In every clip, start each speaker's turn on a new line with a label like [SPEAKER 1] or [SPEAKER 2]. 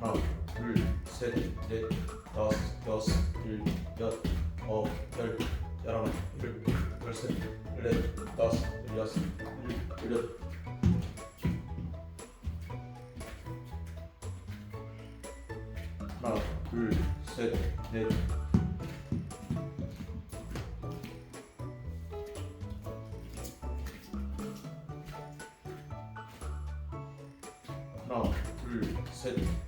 [SPEAKER 1] 하나, 둘, 셋, 넷, 다섯, 여섯, 일곱, 여덟, 아홉, 열, 열하나, 열둘, 열셋, 열넷, 다섯, 열여섯, 일곱, 열여덟. 하나, 둘, 셋, 넷. 하나, 둘, 셋.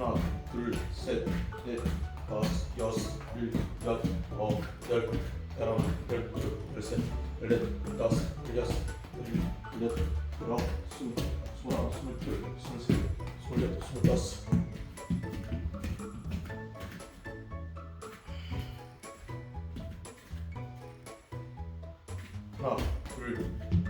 [SPEAKER 1] 하나, 둘, 셋, 넷, 다섯, 여섯, 일곱, 여덟, 아홉, 열, 열하나, 열둘, 열셋, 열넷, 다섯, 열여섯, 일곱, 여덟, 열아홉, 스물, 스물하나, 스물둘, 스물셋, 스물넷, 스물다섯. 하나, 둘,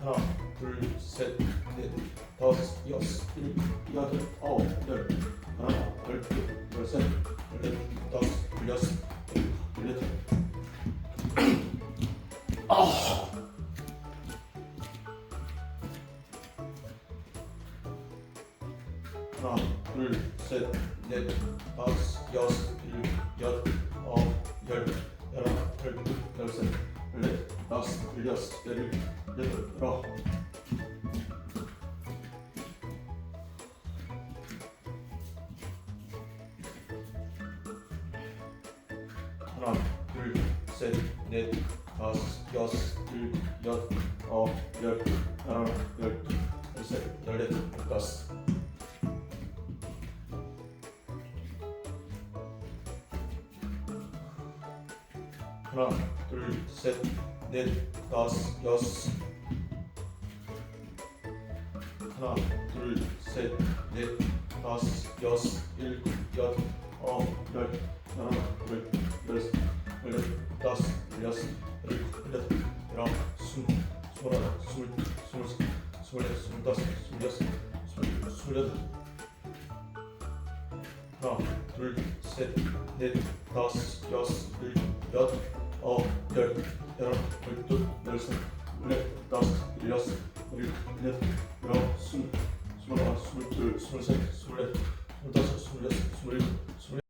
[SPEAKER 1] 하나, 둘, 셋, 넷, 다섯, 여섯, 일곱, 여덟, 아홉, 열. 하나, 열둘, 열셋, 열넷, 다섯, 열여섯, 일곱, 열여덟. 하나, 둘, 셋, 넷, 다섯, 여섯, 일곱, 여덟, 다섯, 열여섯, 열여덟, 열아홉. 하나, 둘, 셋, 넷, 다섯, 여섯, 일곱, 여덟, 아홉, 열, 열하나, 열둘, 열셋, 열넷, 열다섯. 하나, 둘, 셋, 넷, 다섯, 여섯. 하나, 둘, 셋, 넷, 다섯, 여섯, 일곱, 여덟, 아홉, 열, 열하나, 열, 열셋, 열넷, 다섯, 열여섯, 일곱, 여덟, 열아홉, 스물, 스물하나, 스물둘, 스물셋, 스물넷, 스물다섯, 스물여섯, 스물일곱, 스물여덟. 하나, 둘, 셋, 넷, 다섯, 여섯, 일곱, 여덟, 아홉, 열, 열하나, 열둘, 열셋, 열넷, 다섯, 열여섯, 열일곱, 열여덟, 열아홉, 스물, 스물하나, 스물둘, 스물셋, 스물넷, 스물다섯, 스물여섯, 스물일곱, 스물